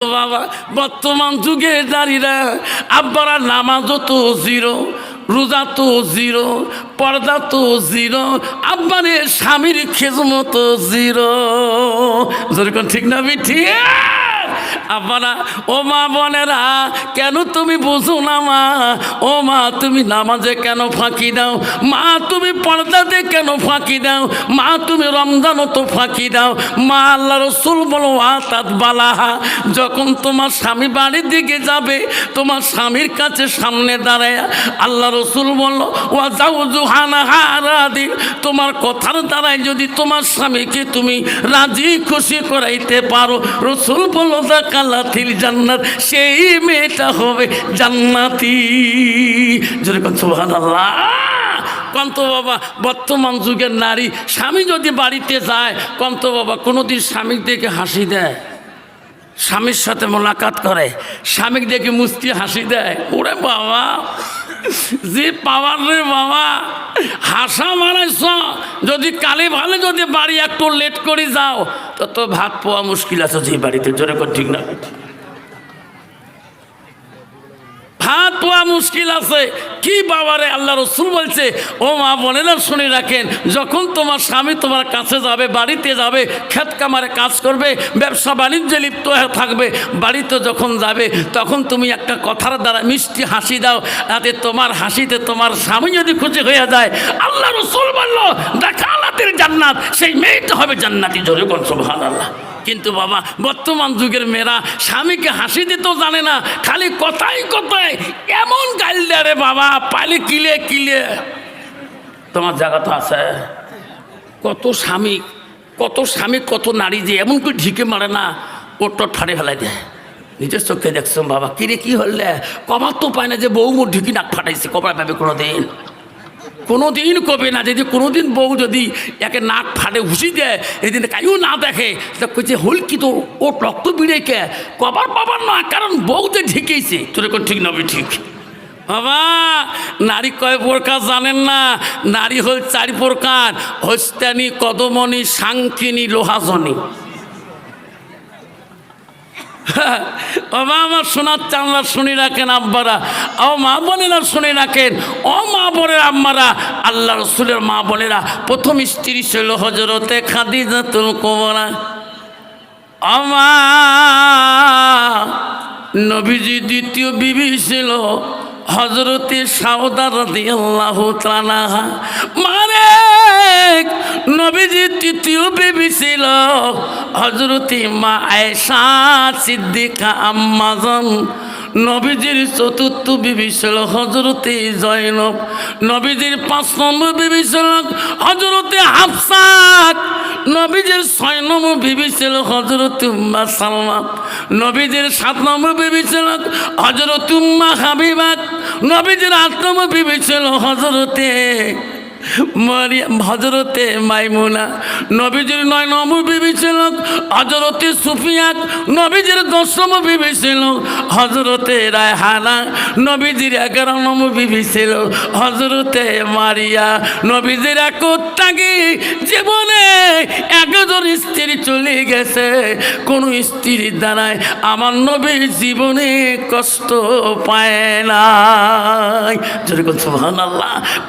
বাবা, বর্তমান যুগে নারীরা আব্বারা নামাজও তো জিরো, রোজা তো জিরো, পর্দা তো জিরো, আব্বারে স্বামীর খেজমত জিরো। যেরকম ঠিক না ঠিক আপনারা ও মা বোনেরা, কেন তুমি বুঝো না মা? ও মা, তুমি নামাজে কেন ফাঁকি দাও? মা, তুমি পর্দাতে কেন ফাঁকি দাও? মা, তুমি রমজানও তো ফাঁকি দাও। মা, আল্লাহ রসুল বলো বালাহা, যখন তোমার স্বামী বাড়ির দিকে যাবে, তোমার স্বামীর কাছে সামনে দাঁড়ায় আল্লাহ রসুল বলল ওয়া যাও জুহানা হারাদি তোমার কথার দ্বারাই যদি তোমার স্বামীকে তুমি রাজি খুশি করাইতে পারো। রসুল বলল কালাতিল জান্নাত, সেই মেয়েটা হবে জান্নাতি। যদি সুহান আল্লাহ কন্ত বাবা, বর্তমান যুগের নারী, স্বামী যদি বাড়িতে যায় কন্ত বাবা, কোনোদিন স্বামীর দিকে হাসি দেয়। স্বামীর সাথে মোলাকাত করে স্বামীর দেখে মুস্তি হাসি দেয়। ওরে বাবা যে পাওয়ার রে বাবা, হাসা মারাইছ, যদি কালে ভালে যদি বাড়ি একটু লেট করে যাও, তো তো ভাত পাওয়া মুশকিল আছে যে বাড়িতে, জোরে কর, ঠিক না? ভাত পাওয়া মুশকিল আছে। কি বাবারে, আল্লাহ রসুল বলছে, ও মা বোনেরা, শুনে রাখেন, যখন তোমার স্বামী তোমার কাছে যাবে, বাড়িতে যাবে, ক্ষেত কামারে কাজ করবে, ব্যবসা বাণিজ্যে লিপ্ত হয়ে থাকবে, বাড়িতে যখন যাবে, তখন তুমি একটা কথার দ্বারা মিষ্টি হাসি দাও, তাতে তোমার হাসিতে তোমার স্বামী যদি খুশি হয়ে যায়, আল্লাহ রসুল বলল, দেখা আল্লাহের জান্নাত, সেই মেয়েটা হবে জান্নাতি জোরে কোন সোভান আল্লাহ কিন্তু বাবা, বর্তমান যুগের মেয়েরা স্বামীকে হাসি দিতেও জানে না, খালি কথাই কথায় এমন গাইল দেয় রে বাবা পাইলে কিলে কিলে? তোমার জায়গা তো আছে। কত স্বামী কত স্বামী, কত নারী যে এমন করে ঢিকে মারে না ওর টট ফাড়ে ফেলাই দেয়। নিজের চোখে দেখছ বাবা, কিরে, কি হলে কবার তো পায় না যে বউ মোর ঢিকি নাক ফাটাইছে কবার পাবে কোনো দিন কোনো দিন কবে না, যদি কোনো দিন বউ যদি একে নাক ফাটে ঘুষি দেয়, এদিন কাইও না দেখে কইছে, হল কি তো ও রক্ত বিড়ে কে? কবার পাবার না, কারণ বউ যে ঢেকেইছে, তোর এখন ঠিক নবে ঠিক। বাবা, নারী কয় প্রকার জানেন না, নারী হল চারি প্রকার, হস্তানি, কদমনি সাংকিনী লোহাজনী। বাবা আমার শোনার চামড়া শুনি রাখেন আব্বারা? ও মা বোনেরা শুনে রাখেন ও মা বোনের আম্মারা, আল্লাহ রসুলের মা বোনেরা, প্রথম স্ত্রী ছিল হজরতে খাদিজাতুল কোমরা আমা নবীজি দ্বিতীয় বিবি ছিল হজরতে সাউদার আল্লাহ তালাহা মানে নবীজি তৃতীয় বিবি ছিল। হজরতে মা আয়েশা সিদ্দিকা আম্মাজন নবীজির চতুর্থ বিবি ছিল হজরতে জয়নব। নবীজির পাঁচ নম্বর বিবি ছিল হজরতে হাফসাক নবীজির ছয় নম্বর বিবি ছিল হজরত উম্মা সালমা। নবীজির সাত নম্বর বিবি ছিল হজরত উম্মা হাবিবাত। নবীজির আট নম্বর বিবি ছিল হজরতে হজরতে মাইমুনা, নবীজির নয় নম্বর বিবি হজরতে সুফিয়াক নবীজির দশ নম্বর বিবি হজরতে রায়হানা, নবীজির এগারো নম্বর বিবি হজরতে মারিয়া, নবীজির একটাকে জীবনে একজন স্ত্রী চলে গেছে। কোন স্ত্রীর দ্বারায় আমার নবীর জীবনে কষ্ট পায় না যেরকম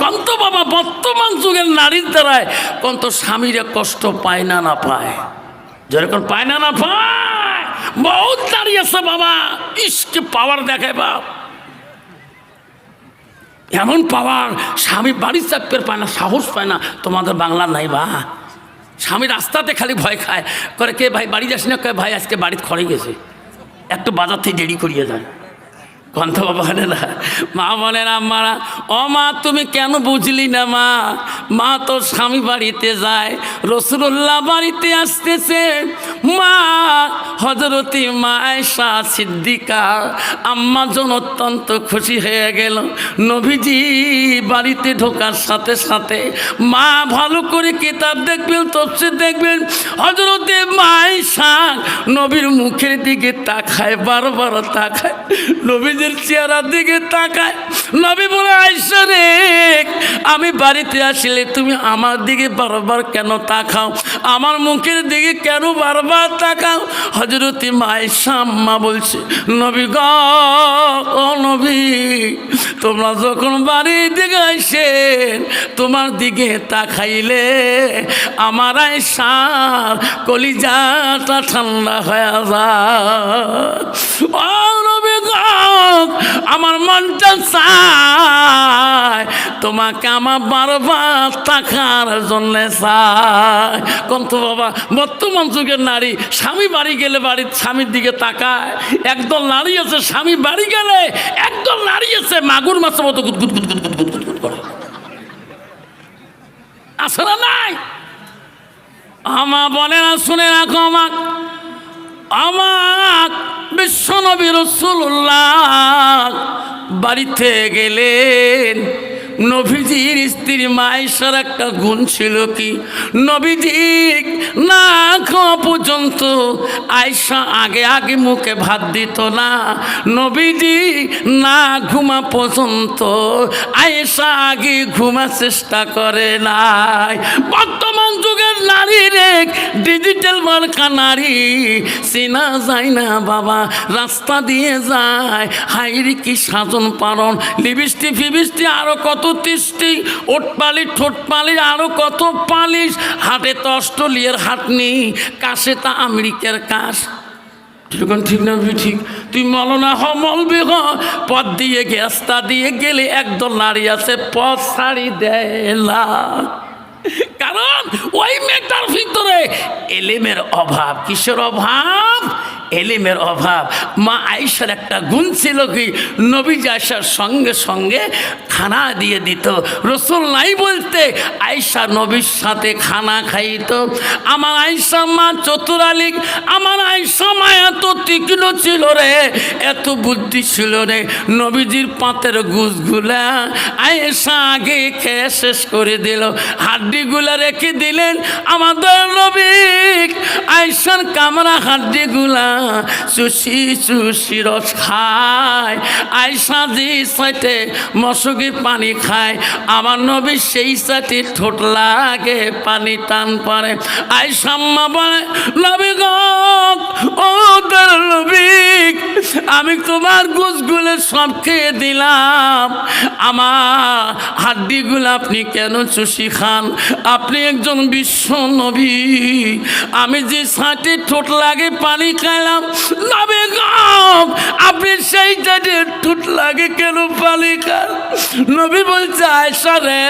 কন্ত বাবা বর্তমান যুগের নারীর দ্বারায় কন্ত স্বামীরা কষ্ট পায় না না পায়। যেরকম পায় না না পায়। বহুত নারী আছে বাবা, ইসকে পাওয়ার দেখায় বাপ। এমন পাওয়ার, স্বামী বাড়ির চাপের পায় না, সাহস পায় না, তোমাদের বাংলা নাই বা। স্বামী রাস্তাতে খালি ভয় খায়, করে কে ভাই বাড়ি যাস না কয় ভাই আজকে বাড়িতে খড়ে গেছে। একটু বাজার থেকে দেরি করিয়ে যায়। কন্ত বলে না। মা বলে না মারা ও মা, তুমি কেন বুঝলি না মা? মা তো স্বামী বাড়িতে যায়, রসুল্লাহ বাড়িতে আসতেছে। মা হজরতি মা আয়সা সিদ্দিকা অত্যন্ত খুশি হয়ে গেল। নবীজি বাড়িতে ঢোকার সাথে সাথে মা ভালো করে কিতাব দেখবেন, তফসির দেখবেন। হজরতে মা আয়সা নবীর মুখের দিকে তাকায়, বারবার তাকায়। নবীজির নবীজির চেহারার দিকে তাকায়। নবী বলে আইসা রে আমি বাড়িতে আসলে তুমি আমার দিকে বারবার কেন তাকাও? আমার মুখের দিকে কেন বারবার তাকাও? হজরতি মায়েশা আম্মা বলছে নবী গ নবী তোমরা যখন বাড়ির দিকে আসেন তোমার দিকে তাকাইলে আমার আয়সার কলিজাটা ঠান্ডা হয়ে যায়। নবী গো, আমার মনটা চায়, তোমাকে আমার বারবার তাকার জন্য চায়। কন্ত বাবা, বর্তমান যুগের নারী, স্বামী বাড়ি গেলে বাড়ির স্বামীর দিকে তাকায়। একদল নারী আছে, স্বামী বাড়ি গেলে একদল নারী আছে, মাগুর মাছের মতো গুদ গুদ গুদ গুদ গুদ গুদ গুদ করে। আছে না নাই? আমা বলে না, শুনে রাখো আমাক। আমাক বিশ্বনবী রসুল্লাহ বাড়িতে গেলেন। নবীজির স্ত্রী মায়েশার একটা গুণ ছিল কি? নবীজি না খাওয়া পর্যন্ত আয়সা আগে আগে মুখে ভাত দিত না। নবীজি না ঘুমা পর্যন্ত আয়েশা আগে ঘুমা চেষ্টা করে নাই। বর্তমান নারী রে ডিজিটাল মার্কা নারী চেনা যায় না বাবা, রাস্তা দিয়ে যায়। হাইরি কি সাজন পারন লিবিষ্টি ফিবিষ্টি আরও কত তিষ্টি, ওটপালি ঠোঁটপালি আরও কত পালিশ। হাটে তো অস্ট্রেলিয়ার হাট নেই, কাশে তা আমেরিকার কাশ। ঠিকন ঠিক না ঠিক, তুই মলনা হ, মলবি হ। পথ দিয়ে গ্যাসটা দিয়ে গেলে একদল নারী আছে, পথ ছাড়ি দেয়। কারণ ওই মেয়েটার ভিতরে এলেমের অভাব কিসের অভাব? এলিমের অভাব। মা আয়েশার একটা গুণ ছিল কি? নবী আয়সার সঙ্গে সঙ্গে খানা দিয়ে দিত। রসুল নাই বলতে আয়সা নবীর সাথে খানা খাইত। আমার আয়সা মা চতুরালিক, আমার আয়সা মা এত তীক্ষ্ণ ছিল রে, এত বুদ্ধি ছিল রে। নবীজির পাতের গুছগুলা আয়েশা আগে খেয়ে শেষ করে দিল। হাড্ডিগুলা রেখে দিলেন আমাদের নবী। আয়সার কামরা হাড্ডিগুলা চুষি চুষি রস খায়, আয়সা যে সাইটে মশকির পানি খায়, আমার নবী সেই সাইটে ঠোঁট লাগে, পানি টান পড়ে। আয়সাম্মা বলে, নবী গো, ও তোর নবী, আমি তোমার গোছগুলো সব খেয়ে দিলাম। আমার হাড্ডিগুলো আপনি কেন চুষি খান? আপনি একজন বিশ্ব নবী। আমি যে সাঁটে ঠোঁট লাগে, পানি খাইলাম নবী গো আপনি সেই সাঁটে ঠোঁট লাগে কেন খান নবী বলছে আয়সা রে,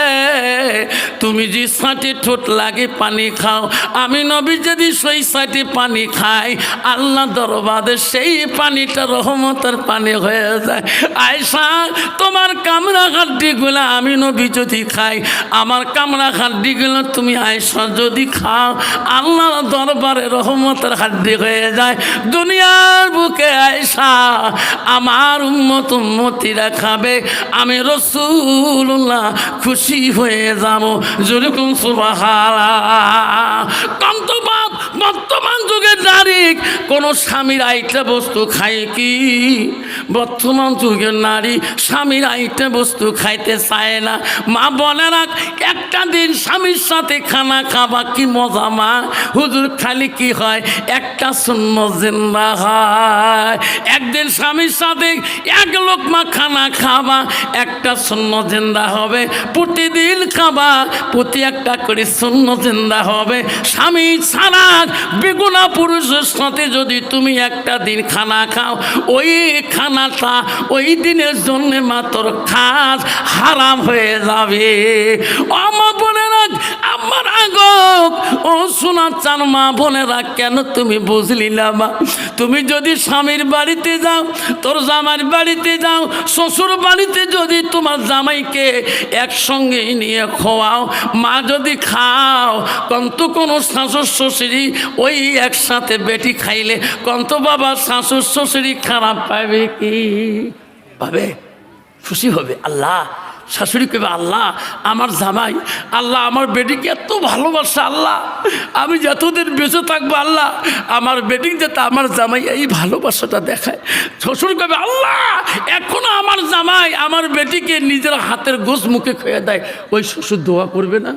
তুমি যে সাঁটে ঠোঁট লাগে পানি খাও, আমি নবী যদি সেই সাঁটে পানি খাই, আল্লাহ দরবারে সেই পানিটা রহমতের পানি হয়ে যায়। আয়সা তোমার কামরা হাড্ডিগুলো আমি নবী যদি খাই, আমার কামরা হাড্ডিগুলো তুমি আয়সা যদি খাও, আল্লাহর দরবারে রহমতের হাড্ডি হয়ে যায়। দুনিয়ার বুকে আয়সা, আমার উম্মত উম্মতিরা খাবে, আমি রসুল্লাহ খুশি হয়ে যাব। যেরকম সুবাহারা কন্তবাদ বর্তমান যুগের নারী কোন স্বামীর আইটা বস্তু খায় কি? বর্তমান যুগের নারী স্বামীর আইটা বস্তু খাইতে চায় না। মা বলে, রাখ, একটা দিন স্বামীর সাথে খানা খাবা কি মজা, মা? হুজুর খালি কি হয়? একটা শূন্য জিন্দা হয়। একদিন স্বামীর সাথে এক লোক মা খানা খাবা, একটা শূন্য জিন্দা হবে। প্রতিদিন খাবা, প্রতি একটা করে শূন্য জিন্দা হবে। স্বামী ছাড়া বেগুনা পুরুষের সাথে যদি তুমি একটা দিন খানা খাও, ওই খানাটা ওই দিনের জন্য মাত্র খাস হারাম হয়ে যাবে। আমার আমার আগক ও শোনার চান মা বোনেরা, কেন তুমি বুঝলি না মা? তুমি যদি স্বামীর বাড়িতে যাও, তোর জামাইয়ের বাড়িতে যাও, শ্বশুর বাড়িতে যদি তোমার জামাইকে একসঙ্গে নিয়ে খোয়াও, মা যদি খাও, কন্ত কোনো শাশুর শ্বশুরি ওই একসাথে বেটি খাইলে, কন্ত বাবা শাশুর শ্বশুরি খারাপ পাবে কি? পাবে? খুশি হবে, আল্লাহ। শাশুড়ি কবে আল্লাহ, আমার জামাই, আল্লাহ, আমার বেটিকে এত ভালোবাসা, আল্লাহ, আমি যতদিন বেঁচে থাকব, আল্লাহ, আমার বেডিং যাতে আমার জামাই এই ভালোবাসাটা দেখায়। শ্বশুর কবে আল্লাহ এখনও আমার জামাই আমার বেটিকে নিজের হাতের গোস মুখে খেয়ে দেয়। ওই শ্বশুর দোয়া করবে না?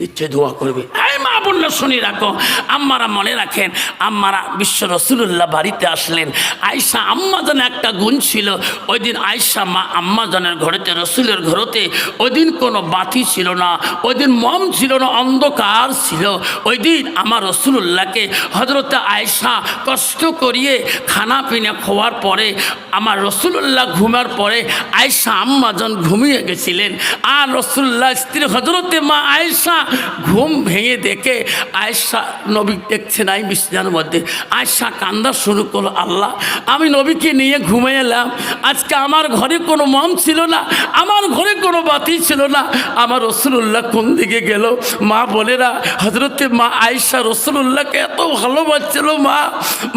ইচ্ছে দোয়া করবে। এই মা বলল শুনি রাখো। আম্মারা মনে রাখেন, আম্মারা বিশ্ব রসুল্লাহ বাড়িতে আসলেন। আয়সা আম্মাজন একটা গুণ ছিল। ওই দিন আয়সা মা আম্মাজনের ঘরেতে, রসুলের ঘরেতে, ওই দিন কোনো বাতি ছিল না। ওই দিন মম ছিল না, অন্ধকার ছিল। ওই দিন আমার রসুল্লাহকে হজরতে আয়সা কষ্ট করিয়ে খানা পিনা খোয়ার পরে, আমার রসুল্লাহ ঘুমার পরে আয়সা আম্মাজন ঘুমিয়ে গেছিলেন। আর রসুল্লাহ স্ত্রী হজরতে মা আয়সা ঘুম ভেঙে দেখে আয়সা নবী দেখছে নাই বিছনার মধ্যে। আয়সা কান্দা শুরু করল, আল্লাহ, আমি নবীকে নিয়ে ঘুমে এলাম। আজকে আমার ঘরে কোনো মম ছিল না, আমার ঘরে কোনো বাতি ছিল না। আমার রসুল্লাহ কোন দিকে গেল? মা বলেরা হজরতে মা আয়সা রসুল্লাহকে এত ভালোবাসছিল মা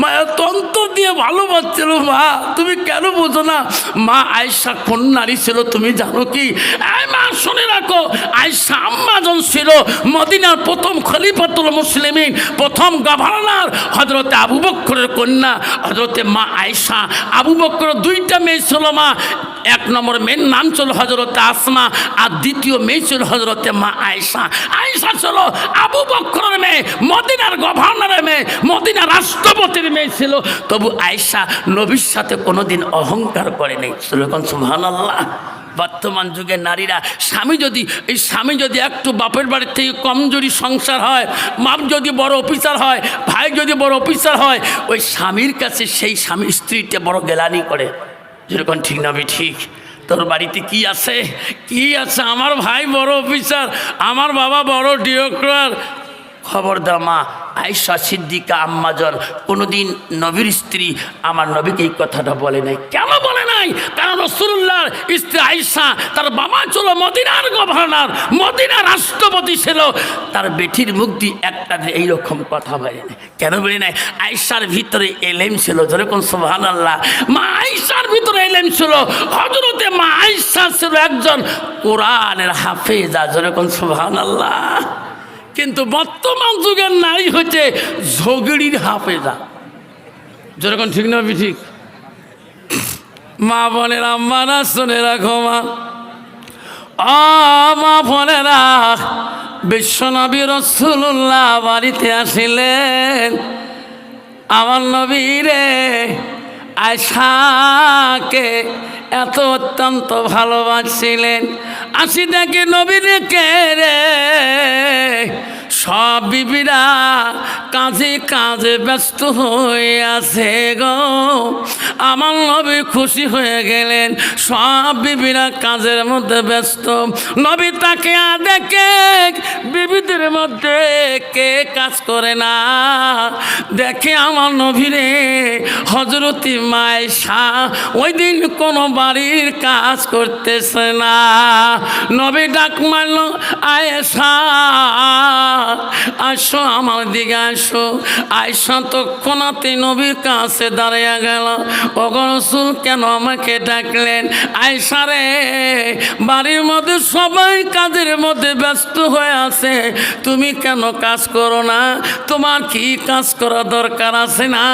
মা এত অন্তর দিয়ে ভালোবাসছিল মা, তুমি কেন বোঝো না? মা আয়সা কোন নারী ছিল তুমি জানো কি? এই মা, শুনে রাখো আয়সা আম্মাজন ছিল। মদিনার প্রথম খলিফাতুল মুসলিমিন, প্রথম গভর্নর হজরতে আবু বক্করের কন্যা হজরতে মা আয়সা আবু বক্কর দুইটা মেয়ে ছিল মা, এক নম্বর মেয়ের নাম ছিল হজরতে আসমা আর দ্বিতীয় মেয়ে ছিল হজরতে মা আয়সা আয়সা ছিল আবু বক্করের মেয়ে, মদিনার গভর্নরের মেয়ে, মদিনা রাষ্ট্রপতির মেয়ে ছিল। তবু আয়সা নবীর সাথে কোনোদিন অহংকার করে নেই সুলখন সুহান আল্লাহ বর্তমান যুগের নারীরা, স্বামী যদি, এই স্বামী যদি একটু বাপের বাড়ির থেকে কমজোরি সংসার হয় মাপ যদি বড় অফিসার হয়, ভাই যদি বড় অফিসার হয়, ওই স্বামীর কাছে সেই স্বামী স্ত্রীটা বড় গেলানি করে। যেরকম ঠিক না ঠিক তোর বাড়িতে কি আছে? কি আছে? আমার ভাই বড় অফিসার, আমার বাবা বড় ডিরেক্টর খবরদার মা আয়সা সিদ্দিকা আম্মাজন, কোনোদিন নবীর স্ত্রী আমার নবীকে এই কথাটা বলে নাই। কেন বলে নাই? কারণ রসুল্লাহর স্ত্রী আয়সা তার বাবা ছিল মদিনার গভর্নর মদিনার রাষ্ট্রপতি ছিল। তার বেটির মুক্তি একটা এইরকম কথা বলে নাই। কেন বলে নাই? আয়সার ভিতরে এলেম ছিল, যেরকম সোহান আল্লাহ মা আয়সার ভিতরে এলেম ছিল। হজরতে মা আয়সা ছিল একজন কোরআনের হাফেজা, যেরকম সোহান আল্লাহ কিন্তু বর্তমান যুগের নারী হচ্ছে ঝগড়ির হাফেজা। যেরকম ঠিক না ঠিক মা বোনেরা, মারা শুনে রাখো মা। মা বোনেরা, বিশ্বনবী রসুল্লাহ বাড়িতে আসিলেন। আমার নবীরে আশাকে এত অত্যন্ত ভালোবাসছিলেন আসি দেখে নবীরে কে রে সব বিবিরা কাজে কাজে ব্যস্ত হয়ে আছে গো। আমার নবী খুশি হয়ে গেলেন, সব বিবিরা কাজের মধ্যে ব্যস্ত। নবী তাকে দেখে বিবিদের মধ্যে কে কাজ করে না। দেখে আমার নবীরে হজরতি মায়সা ওই দিন কোনো বাড়ির কাজ করতেছে না। নবী ডাক মারল, আয়েশা! আসো আমার দিকে আসো। আয়সা তৎক্ষণাতে নবীর কাছে দাঁড়িয়ে গেল। অগরসুল কেন আমাকে ডাকলেন? আয়সা রে, বাড়ির মধ্যে সবাই কাজের মধ্যে ব্যস্ত হয়ে আছে। তুমি কেন কাজ করো না? তোমার কি কাজ করা দরকার আছে না?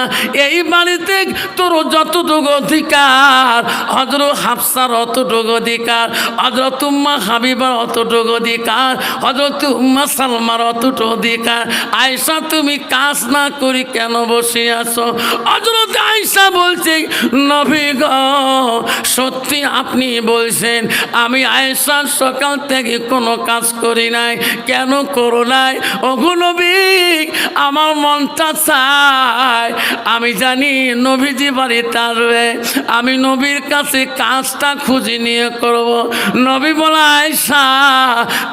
এই বাড়িতে তোর যতটুকু অধিকার হজর হাফসার অতটুকু অধিকার হজরত উম্মা হাবিবার অতটুকু অধিকার হজরত উম্মা সালমার অতটুকু অধিকার। আয়সা তুমি কাজ না করি কেন বসে আছো? হজরত আয়সা বলছে, নবী সত্যি আপনি বলছেন, আমি আয়সার সকাল থেকে কোনো কাজ করি নাই। কেন করো নাই? অগুনবী আমার মনটা চায়। আমি জানি নবীজি বাড়িতে আসবে। আমি নবীর কাছে কাজটা খুঁজে নিয়ে করব। নবী বলা আয়সা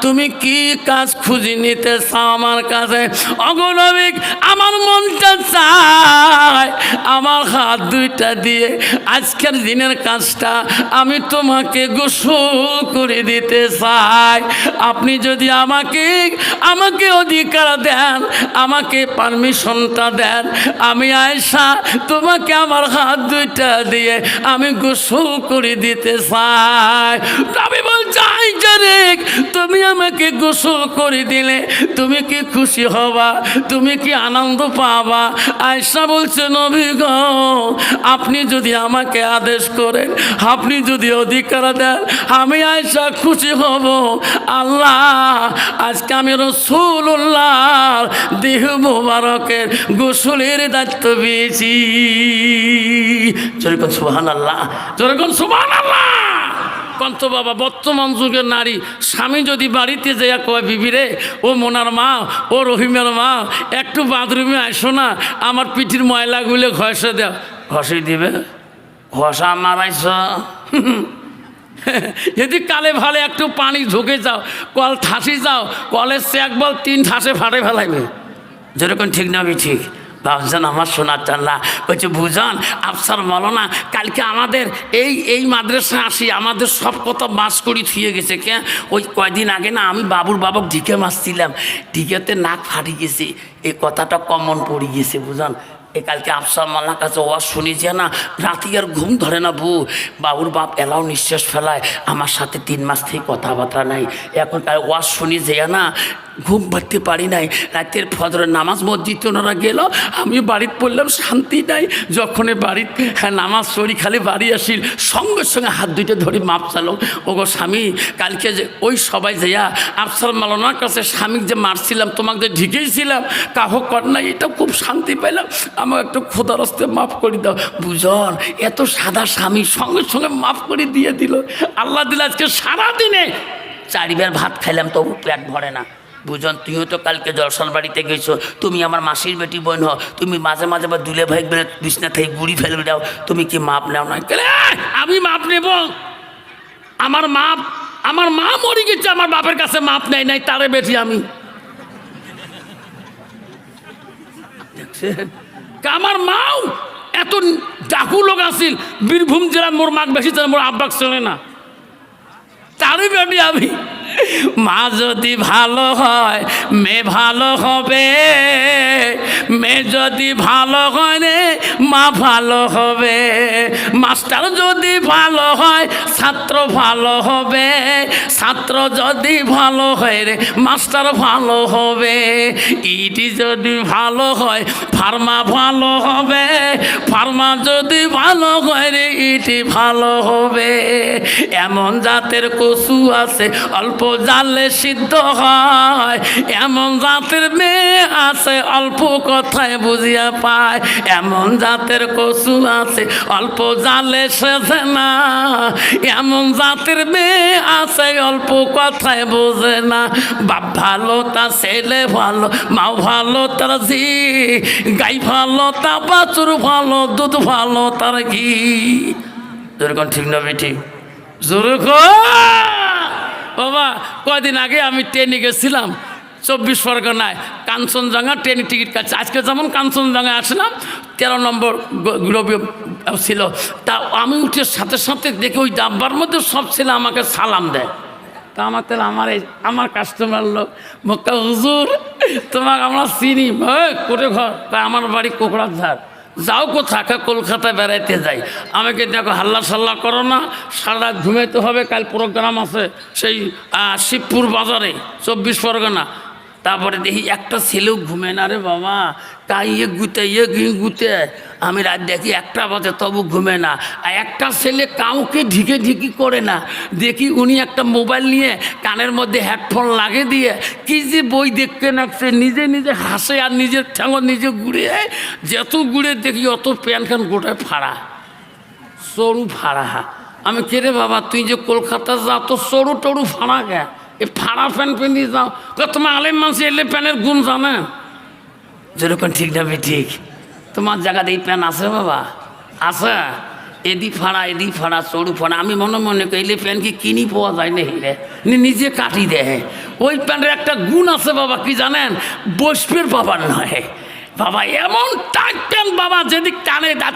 তুমি কি কাজ খুঁজে নিতে আমার কাছে অগনবিক আমার মনটা চায়। আমার হাত দুইটা দিয়ে আজকের দিনের কাজটা আমি তোমাকে গোসল করে দিতে চাই। আপনি যদি আমাকে আমাকে অধিকার দেন, আমাকে পারমিশনটা দেন, আমি আয়সা তোমাকে আমার হাত দুইটা দিয়ে আমি গোসল করে দিতে চাই। আমি বল চাই তুমি আমাকে গোসল করে দিলে তুমি কি খুশি হবা? তুমি কি আনন্দ পাবা? আয়সা বলছে, নবী আপনি যদি আমাকে আদেশ করেন, আপনি যদি অধিকার দেন, আমি আয়সা খুশি হব। আল্লাহ, আজকে আমি রসুল্লাহ দেহ মোবারকের গোসলের দায়িত্ব পেয়েছি। যেরকম সুহান আল্লাহ যেরকম সুহান আল্লাহ কন্ত বাবা বর্তমান যুগের নারী, স্বামী যদি বাড়িতে যাইয়া কয় বিবিরে ও মোনার মা, ও রহিমের মা, একটু বাথরুমে আসো না, আমার পিঠির ময়লাগুলো ঘষে দেও। ঘষে দিবে? ঘষা মারাইছ? যদি কালে ভালে একটু পানি ঢুকে যাও, কল ঠাসি যাও, কলের সে একবার তিন ঠাসে ফাটে ফেলাইবে। যেরকম ঠিক না ঠিক। ভাবছেন আমার সোনার চাল্লা। বলছে বুঝান আফসার বলো না কালকে আমাদের এই এই মাদ্রাসা আসি, আমাদের সব কত মাস করি থুয়ে গেছে, কে? ওই কয়দিন আগে না আমি বাবুর বাবক ঢিকে মারছিলাম। ঢিকেতে নাক ফাটি গেছে, এই কথাটা কমন পড়ে গেছে, বুঝান? এ কালকে আফসার মাল্লার কাছে ওয়াজ শুনেছি না, রাতি আর ঘুম ধরে না বউ। বাবুর বাপ এলাও নিঃশ্বাস ফেলায়, আমার সাথে তিন মাস থেকে কথাবার্তা নাই। এখন তার ওয়াজ শুনি যে না, ঘুম ভরতে পারি নাই। রাতের ফজরের নামাজ মসজিদে ওনারা গেল আমি বাড়িতে পড়লাম, শান্তি নাই। যখনই বাড়িতে হ্যাঁ নামাজ পড়ি খালি বাড়ি আসিল, সঙ্গে সঙ্গে হাত দুইটা ধরে মাপ চালো ও গো স্বামী, কালকে যে ওই সবাই যাইয়া আফসার মালনার কাছে স্বামী যে মারছিলাম, তোমাকে যে ঢিকেছিলাম কাহ কর না এটা খুব শান্তি পেলাম আমার একটু ক্ষুদারস্তে মাফ করে দাও। বুঝন এত সাদা স্বামী সঙ্গে সঙ্গে মাফ করে দিয়ে দিল। আল্লাহ দিল আজকে সারাদিনে। চারিবার ভাত খাইলাম তবু পেট ভরে না। বুঝন তুইও তো কালকে জলসন বাড়িতে গেছো। তুমি আমার মাসির বেটি বোন হও। তুমি মাঝে মাঝে বা দুলে ভাই বেড়ে বিছনা থেকে গুড়ি ফেলে দাও। তুমি কি মাপ নাও না? কেলে? আমি মাপ নেব। আমার মাপ, আমার মা মরে গেছে, আমার বাপের কাছে মাপ নেই নাই, তারে বেটি আমি। দেখছেন? আমার মাও এত ডাকু লোক আসিল বীরভূম জেলার মোর মাক বেশি মোর আব্বাক চলে না। তারই বেটি আমি। মা যদি ভালো হয়, মেয়ে ভালো হবে। মেয়ে যদি ভালো হয় মা ভালো হবে। মাস্টার যদি ভালো হয়, ছাত্র ভালো হবে। ছাত্র যদি ভালো হয় রে, মাস্টার ভালো হবে। ইটি যদি ভালো হয়, ফার্মা ভালো হবে। ফার্মা যদি ভালো হয় রে, ইটি ভালো হবে। এমন জাতের কচু আছে, অল্প জালে সিদ্ধ হয়। এমন জাতের মেয়ে আছে, অল্প কথায় বুঝিয়া পায়। এমন জাতের কচু আছে, অল্প জালে সেজে না। এমন জাতের মেয়ে আছে, অল্প কথায় বোঝে না। বাপ ভালো তা ছেলে ভালো মা ভালো, তার ঝি। গাই ভালো তা বাছুর ভালো, দুধ ভালো, তার ঘি। যেরকম ঠিক না বেটি জোরে বাবা, কয়দিন আগে আমি ট্রেনে গেছিলাম, চব্বিশ পরগনায়, কাঞ্চনজঙ্ঘা ট্রেনের টিকিট কাটছে। আজকে যেমন কাঞ্চনজঙ্ঘায় আসলাম, তেরো নম্বর গ্রবী ছিল। তা আমি উঠে সাথে সাথে দেখে ওই ডাব্বার মধ্যে সব ছেলে আমাকে সালাম দেয়। তা আমার তাহলে আমার এই, আমার কাস্টমার লোক মক্কা হুজুর, তোমাকে আমরা চিনি ওই করে ঘর। তা আমার বাড়ি কোকড়ার ধার যাও কোথায় কলকাতায় বেড়াইতে যাই। আমাকে দেখো হাল্লা সাল্লা করো না, সারা রাত ঘুমাইতে হবে, কাল প্রোগ্রাম আছে সেই শিবপুর বাজারে, চব্বিশ পরগনা। তারপরে দেখি একটা ছেলেও ঘুমে না রে বাবা তাই ইয়ে গুতে ইয়ে গুতে আমি রাত দেখি একটা বাজে, তবু ঘুমে না। আর একটা ছেলে কাউকে ঢিকে ঢিকি করে না। দেখি উনি একটা মোবাইল নিয়ে কানের মধ্যে হেডফোন লাগে দিয়ে, কি যে বই দেখতে নাকছে নিজে নিজে হাসে আর নিজের ঠ্যাঙ নিজে ঘুরে যত ঘুরে দেখি, অত প্যান খান গোটায় ফাড়া। সরু ফাড়া। আমি কে রে বাবা, তুই যে কলকাতা যাও তো সরু টরু ফাড়া গে এ ফাড়া প্যান্ট পিন্ধি যাও। তোমার আলেম মানুষ এলে প্যানের গুণ জানে? যেরকম ঠিক না ঠিক। তোমার জায়গাতে এই প্যান আছে বাবা। আছে। এদি ফাড়া এদি ফাড়া, সরু ফাড়া। আমি মনে মনে করি, এলে প্যান কি কিনি পাওয়া যায় না নি নিজে কাটি দেয়। ওই প্যান্টের একটা গুণ আছে বাবা, কি জানেন? বসপের বাবার নয়। বাবা, এমন প্যান্ট বাবা, যেদিক টানে দাঁত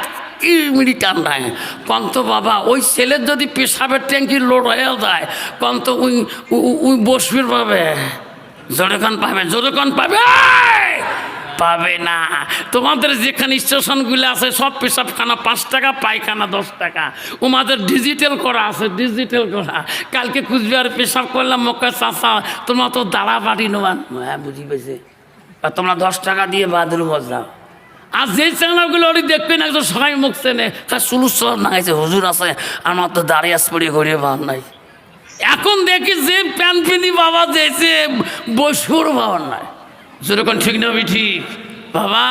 মিনিট টান্ডায় কন্ত বাবা, ওই ছেলের যদি পেশাবের ট্যাঙ্কি লোড হয়ে যায়, কন্ত ওই উ- উই বসবির পাবে জোরেখান পাবে জোরেখান পাবে পাবে না। তোমাদের যেখানে স্টেশনগুলো আছে, সব পেশাবখানা পাঁচ টাকা, পায়খানা দশ টাকা। ওমাদের ডিজিটাল করা আছে ডিজিটাল করা। কালকে কুচবিহার পেশাব করলাম মক্কা চাষা তোমার তো দাঁড়া বাড়ি নেওয়ান হ্যাঁ বুঝি পেয়েছে আর তোমরা দশ টাকা দিয়ে বাদুর বসাও আর যে চ্যানেলগুলো ওটি দেখবেন, একদম সবাই মুখ চেনে কার সুলুস নাগাইছে, হুজুর আছে, আমার তো দাঁড়িয়ে পড়িয়ে ঘুরিয়ে বার নাই। এখন দেখি যে প্যান পিনি বাবা দিয়েছে বসুর বাবার নাই। যেরকম ঠিক না ঠিক বাবা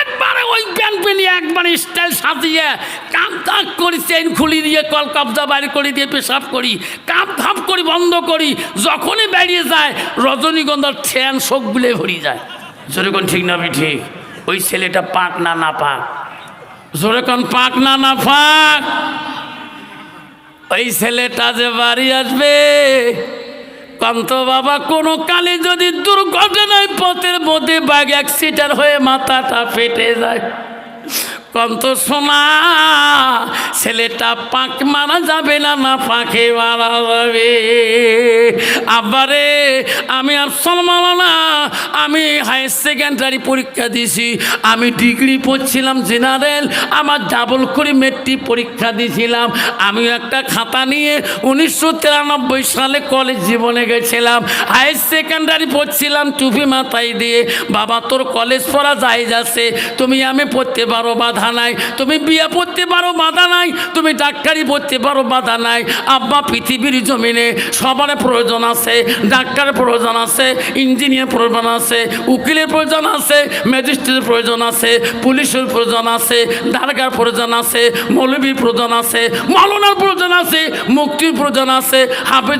একবারে ওই প্যান পিনি একবারে স্টাইল সাজিয়ে কাপ ধাপ করি চেন খুলি দিয়ে কল কবজা বাইরে করে দিয়ে পেশাব করি কাপ ধাপ করি বন্ধ করি, যখনই বেরিয়ে যায় রজনীগন্ধার ঠ্যান সবগুলো ভরি যায়। যেরকম ঠিক না ঠিক ওই ছেলেটা পাক না না পাক। যেরকম পাক না না পাক? ওই ছেলেটা যে বাড়ি আসবে কান্ত বাবা কোনো কালে যদি দুর্ঘটনায় পথের মধ্যে বাঘ অ্যাক্সিডেন্ট হয়ে মাথাটা ফেটে যায়। কন্ত সোনা, ছেলেটা পাক মারা যাবে না না পাখে মারা যাবে। আবারে আমি আর সলমানো না, আমি হায়ার সেকেন্ডারি পরীক্ষা দিয়েছি। আমি ডিগ্রি পড়ছিলাম জেনারেল আমার ডাবল করে মেট্রিক পরীক্ষা দিয়েছিলাম। আমি একটা খাতা নিয়ে উনিশশো তিরানব্বই সালে কলেজ জীবনে গেছিলাম। হায়ার সেকেন্ডারি পড়ছিলাম টুপি মাথায় দিয়ে। বাবা, তোর কলেজ পড়া যায় যাচ্ছে তুমি আমি পড়তে পারো, বাধা নাই। তুমি বিয়ে পড়তে পারো, বাধা নাই। তুমি ডাক্তারি পড়তে পারো, বাধা নাই। আব্বা, পৃথিবীর জমিনে সবার প্রয়োজন আছে। ডাক্তারের প্রয়োজন আছে ইঞ্জিনিয়ার প্রয়োজন আছে, উকিলের প্রয়োজন আছে, ম্যাজিস্ট্রেটের প্রয়োজন আছে, পুলিশের প্রয়োজন আছে, দারগার প্রয়োজন আছে মৌলবীর প্রয়োজন আছে মৌলানার প্রয়োজন আছে, মুক্তির প্রয়োজন আছে, হাফেজ